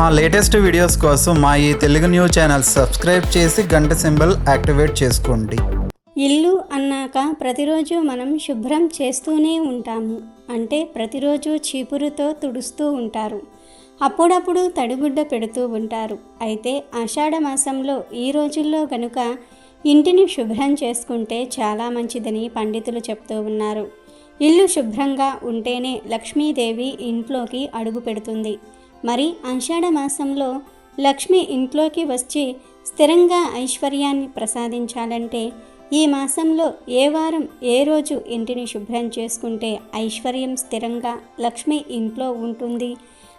మా latest videos కోసం మా ఈ తెలుగు న్యూస్ ఛానల్ సబ్స్క్రైబ్ చేసి గంట సింబల్ యాక్టివేట్ చేసుకోండి. ఇల్లు అన్నాక ప్రతిరోజు మనం శుభ్రం చేస్తూనే ఉంటాము. అంటే ప్రతిరోజు చీపురుతో తుడుస్తూ ఉంటారు. అప్పుడప్పుడు తడిగుడ్డ పెడుతూ ఉంటారు. అయితే ఆషాఢ మాసంలో ఈ రోజుల్లో గనుక ఇంటిని శుభ్రం చేసుకుంటే చాలా మంచిదని పండితులు చెప్తూ ఉన్నారు. ఇల్లు శుభ్రంగా ఉంటేనే లక్ష్మీదేవి ఇంట్లోకి అడుగు పెడుతుంది. మరి ఆషాఢ మాసంలో లక్ష్మి ఇంట్లోకి వచ్చి స్థిరంగా ఐశ్వర్యాన్ని ప్రసాదించాలంటే ఈ మాసంలో ఏ వారం ఏ రోజు ఇంటిని శుభ్రం చేసుకుంటే ఐశ్వర్యం స్థిరంగా లక్ష్మి ఇంట్లో ఉంటుంది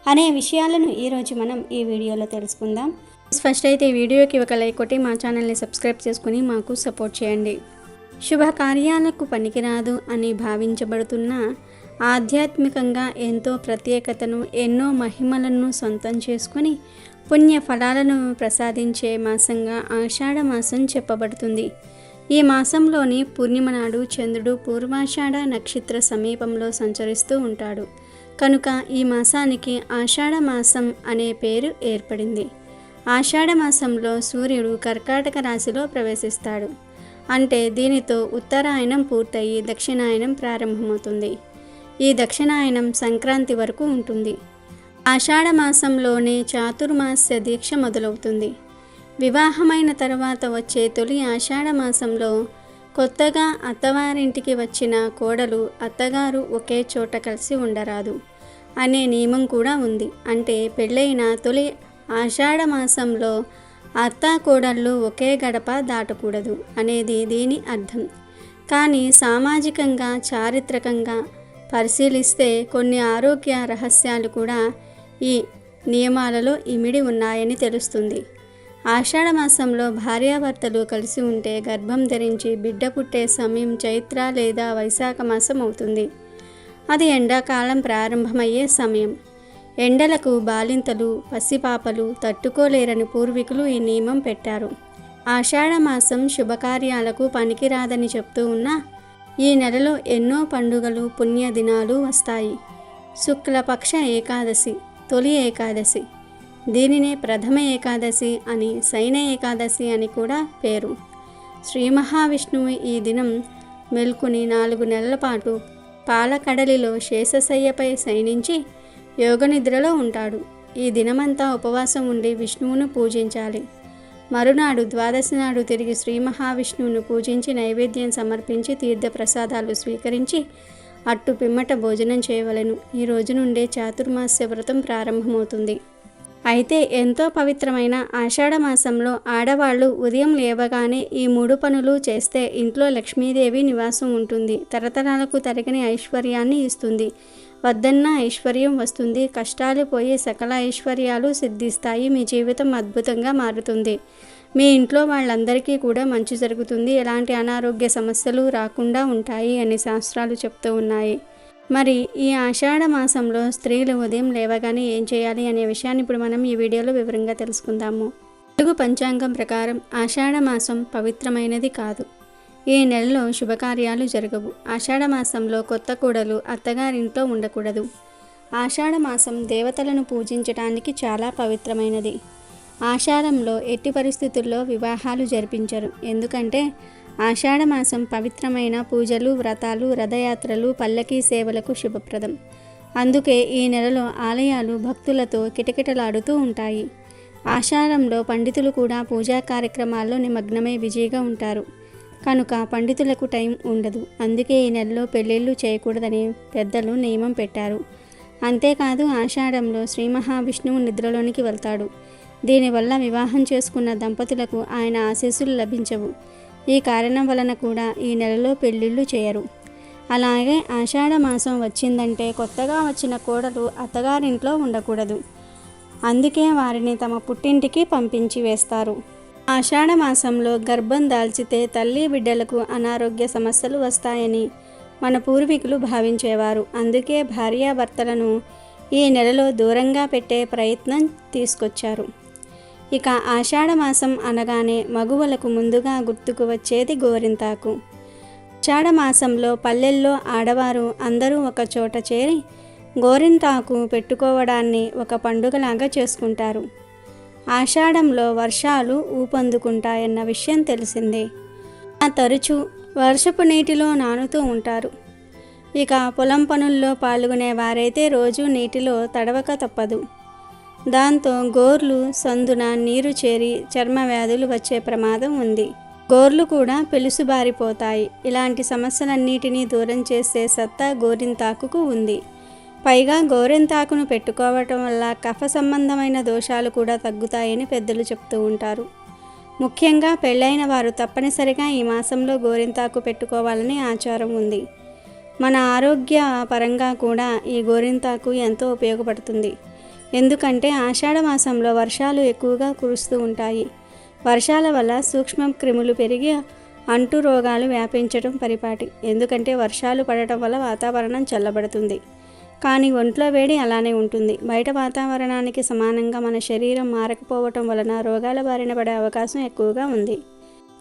అనే విషయాలను ఈరోజు మనం ఈ వీడియోలో తెలుసుకుందాం. ఫస్ట్ అయితే ఈ వీడియోకి ఒక లైక్ కొట్టి మా ఛానల్ని సబ్స్క్రైబ్ చేసుకుని మాకు సపోర్ట్ చేయండి. శుభకార్యాలకు పనికిరాదు అని భావించబడుతున్న ఆధ్యాత్మికంగా ఎంతో ప్రత్యేకతను ఎన్నో మహిమలను సొంతం చేసుకొని పుణ్య ఫలాలను ప్రసాదించే మాసంగా ఆషాఢ మాసం చెప్పబడుతుంది. ఈ మాసంలోని పూర్ణిమ నాడు చంద్రుడు పూర్వాషాఢ నక్షత్ర సమీపంలో సంచరిస్తూ ఉంటాడు. కనుక ఈ మాసానికి ఆషాఢ మాసం అనే పేరు ఏర్పడింది. ఆషాఢ మాసంలో సూర్యుడు కర్కాటక రాశిలో ప్రవేశిస్తాడు. అంటే దీనితో ఉత్తరాయణం పూర్తయి దక్షిణాయనం ప్రారంభమవుతుంది. ఈ దక్షిణాయనం సంక్రాంతి వరకు ఉంటుంది. ఆషాఢ మాసంలోనే చాతుర్మాస్య దీక్ష మొదలవుతుంది. వివాహమైన తర్వాత వచ్చే తొలి ఆషాఢమాసంలో కొత్తగా అత్తవారింటికి వచ్చిన కోడలు అత్తగారు ఒకే చోట కలిసి ఉండరాదు అనే నియమం కూడా ఉంది. అంటే పెళ్ళైన తొలి ఆషాఢమాసంలో అత్త కోడళ్ళు ఒకే గడప దాటకూడదు అనేది దీని అర్థం. కానీ సామాజికంగా చారిత్రకంగా పరిశీలిస్తే కొన్ని ఆరోగ్య రహస్యాలు కూడా ఈ నియమాలలో ఇమిడి ఉన్నాయని తెలుస్తుంది. ఆషాఢ మాసంలో భార్యాభర్తలు కలిసి ఉంటే గర్భం ధరించి బిడ్డ పుట్టే సమయం చైత్ర లేదా వైశాఖ మాసం అవుతుంది. అది ఎండాకాలం ప్రారంభమయ్యే సమయం. ఎండలకు బాలింతలు పసిపాపలు తట్టుకోలేరని పూర్వీకులు ఈ నియమం పెట్టారు. ఆషాఢ మాసం శుభకార్యాలకు పనికిరాదని చెప్తూ ఉన్నా ఈ నెలలో ఎన్నో పండుగలు పుణ్యదినాలు వస్తాయి. శుక్లపక్ష ఏకాదశి తొలి ఏకాదశి దీనినే ప్రథమ ఏకాదశి అని శైన ఏకాదశి అని కూడా పేరు. శ్రీ మహావిష్ణువు ఈ దినం మెల్కుని నాలుగు నెలల పాటు పాలకడలిలో శేషశయ్యపై శయనించి యోగనిద్రలో ఉంటాడు. ఈ దినమంతా ఉపవాసం ఉండి విష్ణువును పూజించాలి. మరునాడు ద్వాదశి నాడు తిరిగి శ్రీ మహావిష్ణువును పూజించి నైవేద్యం సమర్పించి తీర్థ ప్రసాదాలు స్వీకరించి అట్టు పిమ్మట భోజనం చేయవలెను. ఈ రోజు నుండే చాతుర్మాస్య వ్రతం ప్రారంభమవుతుంది. అయితే ఎంతో పవిత్రమైన ఆషాఢ మాసంలో ఆడవాళ్ళు ఉదయం లేవగానే ఈ మూడు పనులు చేస్తే ఇంట్లో లక్ష్మీదేవి నివాసం ఉంటుంది. తరతరాలకు తరగని ఐశ్వర్యాన్ని ఇస్తుంది. వద్దన్న ఐశ్వర్యం వస్తుంది. కష్టాలు పోయి సకల ఐశ్వర్యాలు సిద్ధిస్తాయి. మీ జీవితం అద్భుతంగా మారుతుంది. మీ ఇంట్లో వాళ్ళందరికీ కూడా మంచి జరుగుతుంది. ఎలాంటి అనారోగ్య సమస్యలు రాకుండా ఉంటాయి అని శాస్త్రాలు చెప్తూ ఉన్నాయి. మరి ఈ ఆషాఢ మాసంలో స్త్రీలు ఉదయం లేవగానే ఏం చేయాలి అనే విషయాన్ని ఇప్పుడు మనం ఈ వీడియోలో వివరంగా తెలుసుకుందాము. తెలుగు పంచాంగం ప్రకారం ఆషాఢ మాసం పవిత్రమైనది కాదు. ఈ నెలలో శుభకార్యాలు జరగవు. ఆషాఢ మాసంలో కొత్త కూడలు అత్తగారింట్లో ఉండకూడదు. ఆషాఢ మాసం దేవతలను పూజించడానికి చాలా పవిత్రమైనది. ఆషాఢంలో ఎట్టి పరిస్థితుల్లో వివాహాలు జరిపించరు. ఎందుకంటే ఆషాఢ మాసం పవిత్రమైన పూజలు వ్రతాలు రథయాత్రలు పల్లకీ సేవలకు శుభప్రదం. అందుకే ఈ నెలలో ఆలయాలు భక్తులతో కిటకిటలాడుతూ ఉంటాయి. ఆషాఢంలో పండితులు కూడా పూజా కార్యక్రమాల్లో నిమగ్నమై బిజీగా ఉంటారు. కనుక పండితులకు టైం ఉండదు. అందుకే ఈ నెలలో పెళ్ళిళ్ళు చేయకూడదని పెద్దలు నియమం పెట్టారు. అంతేకాదు ఆషాఢంలో శ్రీ మహావిష్ణువు నిద్రలోనికి వెళ్తాడు. దీనివల్ల వివాహం చేసుకున్న దంపతులకు ఆయన ఆశీస్సులు లభించవు. ఈ కారణం వలన కూడా ఈ నెలలో పెళ్ళిళ్ళు చేయరు. అలాగే ఆషాఢ మాసం వచ్చిందంటే కొత్తగా వచ్చిన కోడలు అత్తగారింట్లో ఉండకూడదు. అందుకే వారిని తమ పుట్టింటికి పంపించి వేస్తారు. ఆషాఢ మాసంలో గర్భం దాల్చితే తల్లి బిడ్డలకు అనారోగ్య సమస్యలు వస్తాయని మన పూర్వీకులు భావించేవారు. అందుకే భార్యాభర్తలను ఈ నెలలో దూరంగా పెట్టే ప్రయత్నం తీసుకొచ్చారు. ఇక ఆషాఢమాసం అనగానే మగువలకు ముందుగా గుర్తుకు వచ్చేది గోరింతాకు. ఆషాఢమాసంలో పల్లెల్లో ఆడవారు అందరూ ఒక చోట చేరి గోరింతాకు పెట్టుకోవడాన్ని ఒక పండుగలాగా చేసుకుంటారు. ఆషాఢంలో వర్షాలు ఊపందుకుంటాయన్న విషయం తెలిసిందే. ఆ తరచూ వర్షపు నీటిలో నానుతూ ఉంటారు. ఇక పొలం పనుల్లో పాల్గొనే వారైతే రోజు నీటిలో తడవక తప్పదు. దాంతో గోర్లు సందున నీరు చేరి చర్మ వ్యాధులు వచ్చే ప్రమాదం ఉంది. గోర్లు కూడా పెలుసుబారిపోతాయి ఇలాంటి సమస్యలన్నిటినీ దూరం చేసే సత్తా గోరింతాకుకు ఉంది. పైగా గోరింతాకును పెట్టుకోవటం వల్ల కఫ సంబంధమైన దోషాలు కూడా తగ్గుతాయని పెద్దలు చెప్తూ ఉంటారు. ముఖ్యంగా పెళ్ళైన వారు తప్పనిసరిగా ఈ మాసంలో గోరింతాకు పెట్టుకోవాలని ఆచారం ఉంది. మన ఆరోగ్య పరంగా కూడా ఈ గోరింతాకు ఎంతో ఉపయోగపడుతుంది. ఎందుకంటే ఆషాఢ మాసంలో వర్షాలు ఎక్కువగా కురుస్తూ ఉంటాయి. వర్షాల వల్ల సూక్ష్మ క్రిములు పెరిగి అంటు రోగాలు వ్యాపించడం పరిపాటి. ఎందుకంటే వర్షాలు పడటం వల్ల వాతావరణం చల్లబడుతుంది. కానీ ఒంట్లో వేడి అలానే ఉంటుంది. బయట వాతావరణానికి సమానంగా మన శరీరం మారకపోవటం వలన రోగాల బారిన పడే అవకాశం ఎక్కువగా ఉంది.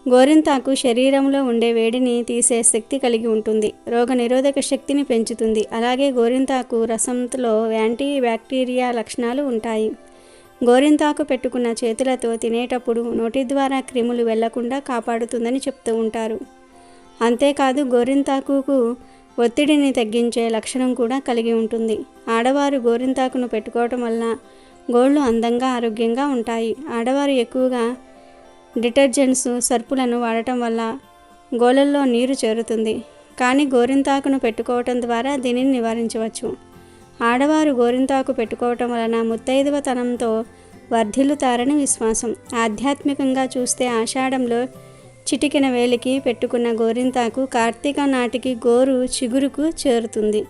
గోరింతాకు శరీరంలో ఉండే వేడిని తీసే శక్తి కలిగి ఉంటుంది. రోగ నిరోధక శక్తిని పెంచుతుంది. అలాగే గోరింతాకు రసంలో యాంటీ బ్యాక్టీరియా లక్షణాలు ఉంటాయి. గోరింతాకు పెట్టుకున్న చేతులతో తినేటప్పుడు నోటి ద్వారా క్రిములు వెళ్ళకుండా కాపాడుతుందని చెప్తూ ఉంటారు. అంతేకాదు గోరింతాకుకు ఒత్తిడిని తగ్గించే లక్షణం కూడా కలిగి ఉంటుంది. ఆడవారు గోరింతాకును పెట్టుకోవటం వల్ల గోళ్ళు అందంగా ఆరోగ్యంగా ఉంటాయి. ఆడవారు ఎక్కువగా డిటర్జెంట్స్ సర్పులను వాడటం వల్ల గోళ్ళల్లో నీరు చేరుతుంది. కానీ గోరింతాకును పెట్టుకోవటం ద్వారా దీనిని నివారించవచ్చు. ఆడవారు గోరింతాకు పెట్టుకోవటం వలన ముత్తైదువతనంతో వర్ధిల్లుతారని విశ్వాసం. ఆధ్యాత్మికంగా చూస్తే ఆషాఢంలో చిటికిన వేలికి పెట్టుకున్న గోరింతాకు కార్తీక నాటికి గోరు చిగురుకు చేరుతుంది.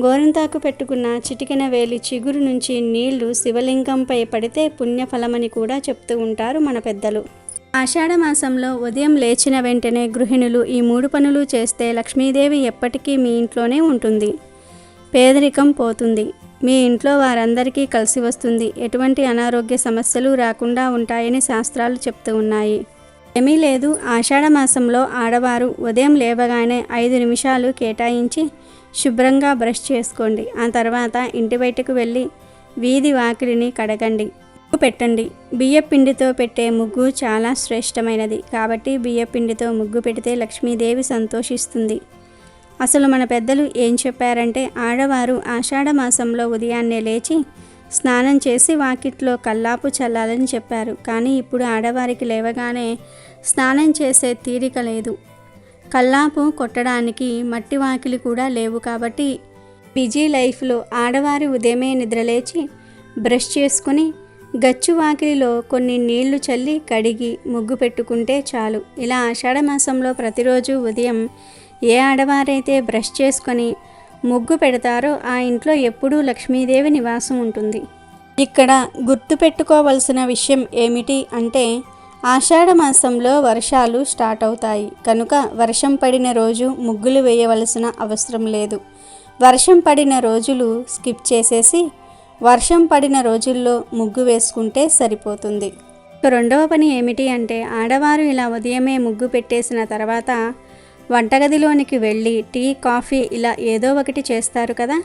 గోరింతాకు పెట్టుకున్న చిటికిన వేలి చిగురు నుంచి నీళ్ళు శివలింగంపై పడితే పుణ్యఫలమని కూడా చెప్తూ ఉంటారు మన పెద్దలు. ఆషాఢమాసంలో ఉదయం లేచిన వెంటనే గృహిణులు ఈ మూడు పనులు చేస్తే లక్ష్మీదేవి ఎప్పటికీ మీ ఇంట్లోనే ఉంటుంది. పేదరికం పోతుంది. మీ ఇంట్లో వారందరికీ కలిసి వస్తుంది. ఎటువంటి అనారోగ్య సమస్యలు రాకుండా ఉంటాయని శాస్త్రాలు చెప్తూ ఉన్నాయి. ఏమీ లేదు. ఆషాఢ మాసంలో ఆడవారు ఉదయం లేవగానే ఐదు నిమిషాలు కేటాయించి శుభ్రంగా బ్రష్ చేసుకోండి. ఆ తర్వాత ఇంటి బయటకు వెళ్ళి వీధి వాకిలిని కడగండి. ముగ్గు పెట్టండి. బియ్యపిండితో పెట్టే ముగ్గు చాలా శ్రేష్టమైనది. కాబట్టి బియ్యపిండితో ముగ్గు పెడితే లక్ష్మీదేవి సంతోషిస్తుంది. అసలు మన పెద్దలు ఏం చెప్పారంటే ఆడవారు ఆషాఢ మాసంలో ఉదయాన్నే లేచి స్నానం చేసి వాకిట్లో కల్లాపు చల్లాలని చెప్పారు. కానీ ఇప్పుడు ఆడవారికి లేవగానే స్నానం చేసే తీరిక లేదు. కల్లాపు కొట్టడానికి మట్టి వాకిలి కూడా లేవు కాబట్టి బిజీ లైఫ్లో ఆడవారి ఉదయమే నిద్రలేచి బ్రష్ చేసుకుని గచ్చు వాకిలిలో కొన్ని నీళ్ళు చల్లి కడిగి ముగ్గు పెట్టుకుంటే చాలు. ఇలా ఆషాఢమాసంలో ప్రతిరోజు ఉదయం ఏ ఆడవారైతే బ్రష్ చేసుకొని ముగ్గు పెడతారో ఆ ఇంట్లో ఎప్పుడూ లక్ష్మీదేవి నివాసం ఉంటుంది. ఇక్కడ గుర్తుపెట్టుకోవలసిన విషయం ఏమిటి అంటే ఆషాఢ మాసంలో వర్షాలు స్టార్ట్ అవుతాయి. కనుక వర్షం పడిన రోజు ముగ్గులు వేయవలసిన అవసరం లేదు. వర్షం పడిన రోజులు స్కిప్ చేసేసి వర్షం పడిన రోజుల్లో ముగ్గు వేసుకుంటే సరిపోతుంది. రెండవ పని ఏమిటి అంటే ఆడవారు ఇలా ఉదయమే ముగ్గు పెట్టేసిన తర్వాత వంటగదిలోనికి వెళ్ళి టీ కాఫీ ఇలా ఏదో ఒకటి చేస్తారు కదా?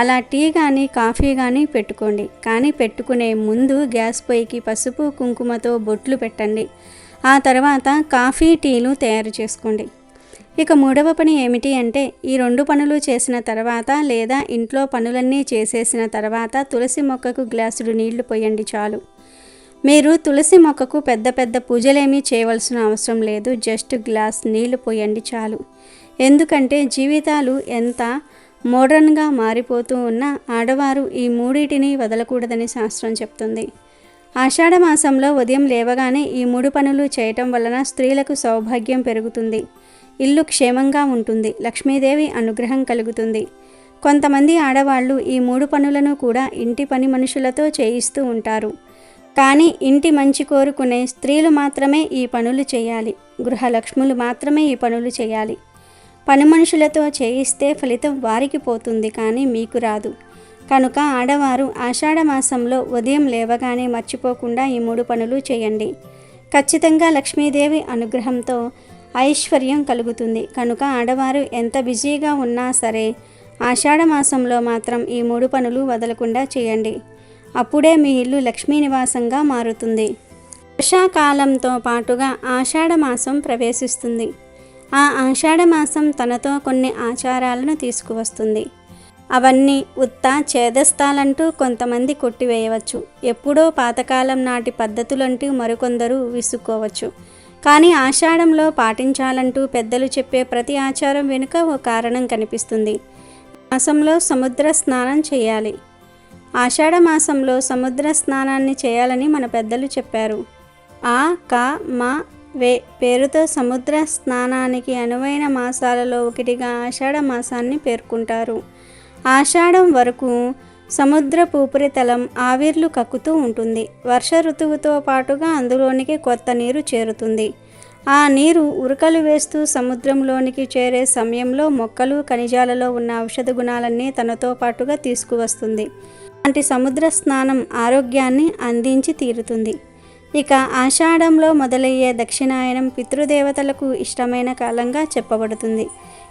అలా టీ కానీ కాఫీ కానీ పెట్టుకోండి. కానీ పెట్టుకునే ముందు గ్యాస్ పొయ్యికి పసుపు కుంకుమతో బొట్లు పెట్టండి. ఆ తర్వాత కాఫీ టీలు తయారు చేసుకోండి. ఇక మూడవ పని ఏమిటి అంటే ఈ రెండు పనులు చేసిన తర్వాత లేదా ఇంట్లో పనులన్నీ చేసేసిన తర్వాత తులసి మొక్కకు గ్లాసుడు నీళ్ళు పోయండి చాలు. మీరు తులసి మొక్కకు పెద్ద పెద్ద పూజలేమీ చేయవలసిన అవసరం లేదు. జస్ట్ గ్లాస్ నీళ్ళు పోయండి చాలు. ఎందుకంటే జీవితాలు ఎంత మోడర్న్గా మారిపోతూ ఉన్న ఆడవారు ఈ మూడింటిని వదలకూడదని శాస్త్రం చెప్తుంది. ఆషాఢ మాసంలో ఉదయం లేవగానే ఈ మూడు పనులు చేయటం వలన స్త్రీలకు సౌభాగ్యం పెరుగుతుంది. ఇల్లు క్షేమంగా ఉంటుంది. లక్ష్మీదేవి అనుగ్రహం కలుగుతుంది. కొంతమంది ఆడవాళ్ళు ఈ మూడు పనులను కూడా ఇంటి పని మనుషులతో చేయిస్తూ ఉంటారు. కానీ ఇంటి మంచి కోరుకునే స్త్రీలు మాత్రమే ఈ పనులు చేయాలి. గృహలక్ష్ములు మాత్రమే ఈ పనులు చేయాలి. పని మనుషులతో చేయిస్తే ఫలితం వారికి పోతుంది కానీ మీకు రాదు. కనుక ఆడవారు ఆషాఢ మాసంలో ఉదయం లేవగానే మర్చిపోకుండా ఈ మూడు పనులు చేయండి. ఖచ్చితంగా లక్ష్మీదేవి అనుగ్రహంతో ఐశ్వర్యం కలుగుతుంది. కనుక ఆడవారు ఎంత బిజీగా ఉన్నా సరే ఆషాఢ మాసంలో మాత్రం ఈ మూడు పనులు వదలకుండా చేయండి. అప్పుడే మీ ఇల్లు లక్ష్మీ నివాసంగా మారుతుంది. వర్షాకాలంతో పాటుగా ఆషాఢ మాసం ప్రవేశిస్తుంది. ఆ ఆషాఢ మాసం తనతో కొన్ని ఆచారాలను తీసుకువస్తుంది. అవన్నీ ఉత్త చేదస్తాలంటూ కొంతమంది కొట్టివేయవచ్చు. ఎప్పుడో పాతకాలం నాటి పద్ధతులంటూ మరికొందరు విసుక్కోవచ్చు. కానీ ఆషాఢంలో పాటించాలంటూ పెద్దలు చెప్పే ప్రతి ఆచారం వెనుక ఓ కారణం కనిపిస్తుంది. మాసంలో సముద్ర స్నానం చేయాలి. ఆషాఢ మాసంలో సముద్ర స్నానాన్ని చేయాలని మన పెద్దలు చెప్పారు. ఆ క మా వే పేరుతో సముద్ర స్నానానికి అనువైన మాసాలలో ఒకటిగా ఆషాఢ మాసాన్ని పేర్కొంటారు. ఆషాఢం వరకు సముద్రపు ఉపరితలం ఆవిర్లు కక్కుతూ ఉంటుంది. వర్ష ఋతువుతో పాటుగా అందులోనికి కొత్త నీరు చేరుతుంది. ఆ నీరు ఉరకలు వేస్తూ సముద్రంలోనికి చేరే సమయంలో మొక్కలు ఖనిజాలలో ఉన్న ఔషధ గుణాలన్నీ తనతో పాటుగా తీసుకువస్తుంది. అలాంటి సముద్ర స్నానం ఆరోగ్యాన్ని అందించి తీరుతుంది. ఇక ఆషాఢంలో మొదలయ్యే దక్షిణాయనం పితృదేవతలకు ఇష్టమైన కాలంగా చెప్పబడుతుంది.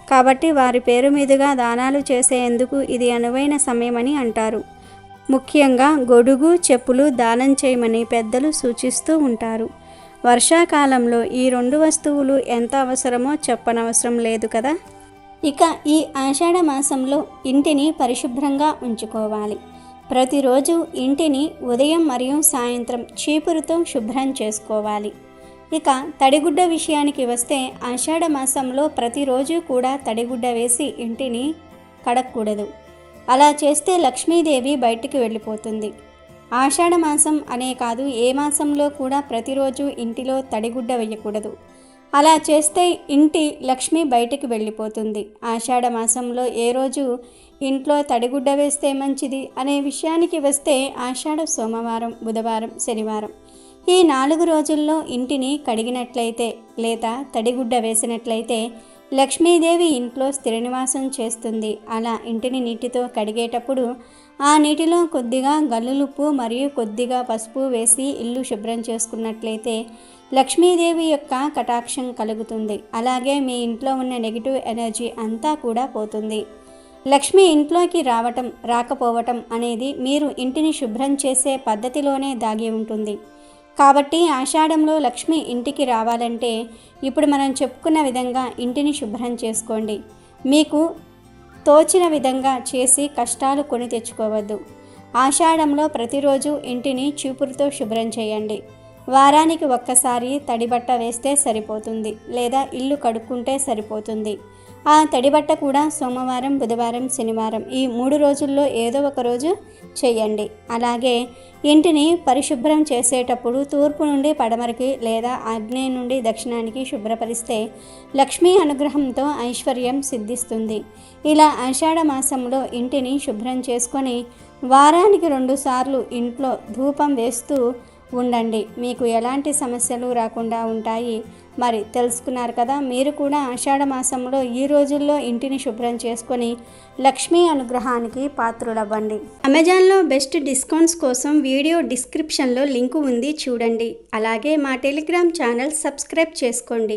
కాబట్టి వారి పేరు మీదుగా దానాలు చేసేందుకు ఇది అనువైన సమయమని అంటారు. ముఖ్యంగా గొడుగు చెప్పులు దానం చేయమని పెద్దలు సూచిస్తూ ఉంటారు. వర్షాకాలంలో ఈ రెండు వస్తువులు ఎంత అవసరమో చెప్పనవసరం లేదు కదా? ఇక ఈ ఆషాఢ మాసంలో ఇంటిని పరిశుభ్రంగా ఉంచుకోవాలి. ప్రతిరోజు ఇంటిని ఉదయం మరియు సాయంత్రం చీపురుతో శుభ్రం చేసుకోవాలి. ఇక తడిగుడ్డ విషయానికి వస్తే ఆషాఢ మాసంలో ప్రతిరోజు కూడా తడిగుడ్డ వేసి ఇంటిని కడగకూడదు అలా చేస్తే లక్ష్మీదేవి బయటికి వెళ్ళిపోతుంది. ఆషాఢ మాసం అనే కాదు ఏ మాసంలో కూడా ప్రతిరోజు ఇంటిలో తడిగుడ్డ వేయకూడదు. అలా చేస్తే ఇంటి లక్ష్మి బయటికి వెళ్ళిపోతుంది. ఆషాఢ మాసంలో ఏ రోజు ఇంట్లో తడిగుడ్డ వేస్తే మంచిది అనే విషయానికి వస్తే ఆషాఢ సోమవారం బుధవారం శనివారం. ఈ నాలుగు రోజుల్లో ఇంటిని కడిగినట్లయితే లేదా తడిగుడ్డ వేసినట్లయితే లక్ష్మీదేవి ఇంట్లో స్థిర నివాసం చేస్తుంది. అలా ఇంటిని నీటితో కడిగేటప్పుడు ఆ నీటిలో కొద్దిగా గల్లులుప్పు మరియు కొద్దిగా పసుపు వేసి ఇల్లు శుభ్రం చేసుకున్నట్లయితే లక్ష్మీదేవి యొక్క కటాక్షం కలుగుతుంది. అలాగే మీ ఇంట్లో ఉన్న నెగిటివ్ ఎనర్జీ అంతా కూడా పోతుంది. లక్ష్మి ఇంట్లోకి రావటం రాకపోవటం అనేది మీరు ఇంటిని శుభ్రం చేసే పద్ధతిలోనే దాగి ఉంటుంది. కాబట్టి ఆషాఢంలో లక్ష్మి ఇంటికి రావాలంటే ఇప్పుడు మనం చెప్పుకున్న విధంగా ఇంటిని శుభ్రం చేసుకోండి. మీకు తోచిన విధంగా చేసి కష్టాలు కొని తెచ్చుకోవద్దు. ఆషాఢంలో ప్రతిరోజు ఇంటిని చీపురుతో శుభ్రం చేయండి. వారానికి ఒక్కసారి తడిబట్ట వేస్తే సరిపోతుంది లేదా ఇల్లు కడుక్కుంటే సరిపోతుంది. ఆ తడిబట్ట కూడా సోమవారం బుధవారం శనివారం ఈ మూడు రోజుల్లో ఏదో ఒక రోజు చేయండి. అలాగే ఇంటిని పరిశుభ్రం చేసేటప్పుడు తూర్పు నుండి పడమరకి లేదా ఆగ్నేయ నుండి దక్షిణానికి శుభ్రపరిస్తే లక్ష్మీ అనుగ్రహంతో ఐశ్వర్యం సిద్ధిస్తుంది. ఇలా ఆషాఢ మాసంలో ఇంటిని శుభ్రం చేసుకొని వారానికి రెండుసార్లు ఇంట్లో ధూపం వేస్తూ ఉండండి. మీకు ఎలాంటి సమస్యలు రాకుండా ఉంటాయి. మరి తెలుసుకున్నారు కదా మీరు కూడా ఆషాఢ మాసంలో ఈ రోజుల్లో ఇంటిని శుభ్రం చేసుకొని లక్ష్మీ అనుగ్రహానికి పాత్రులవ్వండి. అమెజాన్లో బెస్ట్ డిస్కౌంట్స్ కోసం వీడియో డిస్క్రిప్షన్లో లింకు ఉంది చూడండి. అలాగే మా టెలిగ్రామ్ ఛానల్ సబ్స్క్రైబ్ చేసుకోండి.